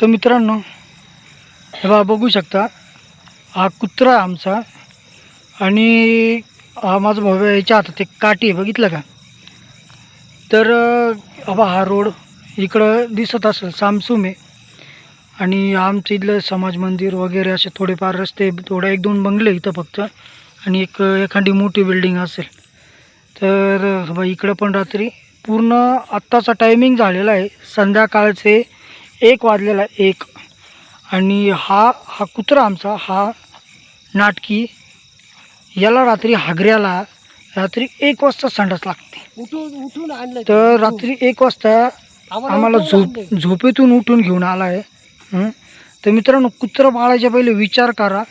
तर मित्रांनो हे बा बघू शकता हा कुत्रा आहे आमचा आणि हा माझा भाऊ याच्या हातात एक काठी आहे बघितलं का? तर बाबा हा रोड इकडं दिसत असेल सामसूम आहे. आणि आमचं इथलं समाज मंदिर वगैरे असे थोडेफार रस्ते थोडं एक दोन बंगले इथं फक्त. आणि एक एखादी मोठी बिल्डिंग असेल. तर बा इकडं पण रात्री पूर्ण आत्ताचा टायमिंग झालेला आहे. संध्याकाळचे एक वाजलेला एक. आणि हा हा कुत्रा आमचा हा नाटकी याला रात्री हागऱ्याला रात्री एक वाजता संडास लागते. उठून उठून आणलं तर रात्री एक वाजता आम्हाला झोप झोपेतून उठून घेऊन आला आहे हं? तर मित्रांनो कुत्रं पाळायच्या पहिले विचार करा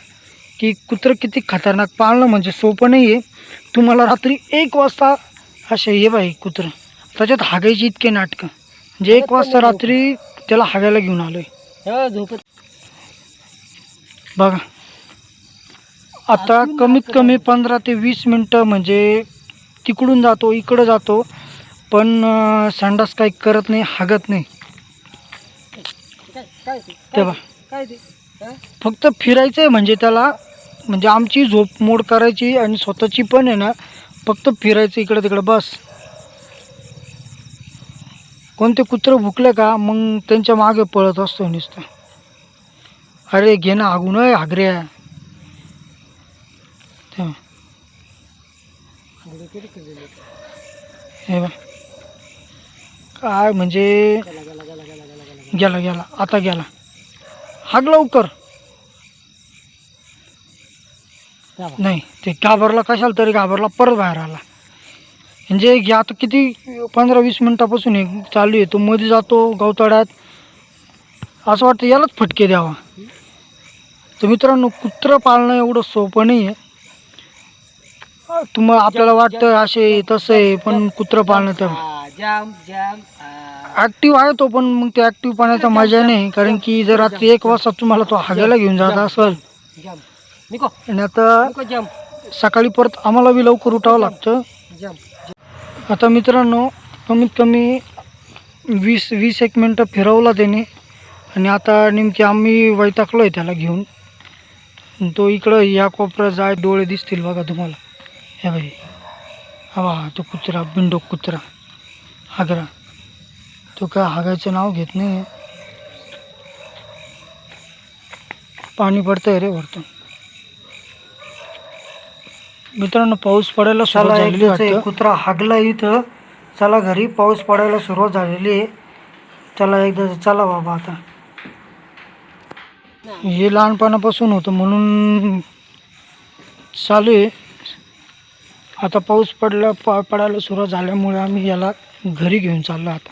की कुत्रं किती खतरनाक पाळणं म्हणजे सोपं नाही आहे तुम्हाला रात्री एक वाजता असे ये बाई कुत्रं. त्याच्यात हागायची इतके नाटकं. म्हणजे एक वाजता रात्री त्याला हागायला घेऊन आलो आहे झोपत. बघा. आता कमीत कमी पंधरा ते वीस मिनटं म्हणजे तिकडून जातो इकडं जातो. पण संडास काही करत नाही हागत नाही. तेव्हा? फक्त फिरायचं आहे म्हणजे त्याला म्हणजे आमची झोप मोड करायची आणि स्वतःची पण आहे ना फक्त फिरायचं इकडं तिकडं बस. कोणते कुत्र भुकले का मग त्यांच्या मागे पळत असतो नुसतं. अरे घेणं आगून आहे हागऱ्या बा काय म्हणजे गेला गेला. आता गेला. हाग लवकर. नाही ते घाबरला कशाला तरी घाबरला परत बाहेर आला. म्हणजे हे आता किती पंधरा वीस मिनटापासून हे चालू आहे. तो मध्ये जातो गवताड्यात असं वाटतं यालाच फटके द्यावा. तर मित्रांनो कुत्रं पाळणं एवढं सोपं नाही आहे. तुम्हाला आपल्याला वाटतं असे तसं आहे पण कुत्रं पाळणं तर. ॲक्टिव्ह आहे तो पण मग ते ॲक्टिव्ह पाण्याचा मजा नाही. कारण की जर रात्री एक वाजता तुम्हाला तो हागायला घेऊन जात असेल आणि आता सकाळी परत आम्हाला बी लवकर उठावं लागतं. आता मित्रांनो कमीत कमी वीस वीस एक मिनटं फिरवला त्याने. आणि आता नेमकी आम्ही वैतागलो आहे त्याला घेऊन. तो इकडं या कोपऱ्यात जाय डोळे दिसतील बघा तुम्हाला. हे बाई. हा तो कुत्रा बिंडो कुत्रा. हागरा. तो काय हागायचं नाव घेत नाही पाणी पडतंय रे वरतून. मित्रांनो पाऊस पडायला सुरुवात झालेली वाटतं. कुत्रा हागला इथं. चला घरी पाऊस पडायला सुरुवात झालेली आहे. चला एकदा चला बाबा आता. हे लहानपणापासून होतं म्हणून चालू आहे. आता पाऊस पडला प पडायला सुरुवात झाल्यामुळे आम्ही याला घरी घेऊन चाललो आता.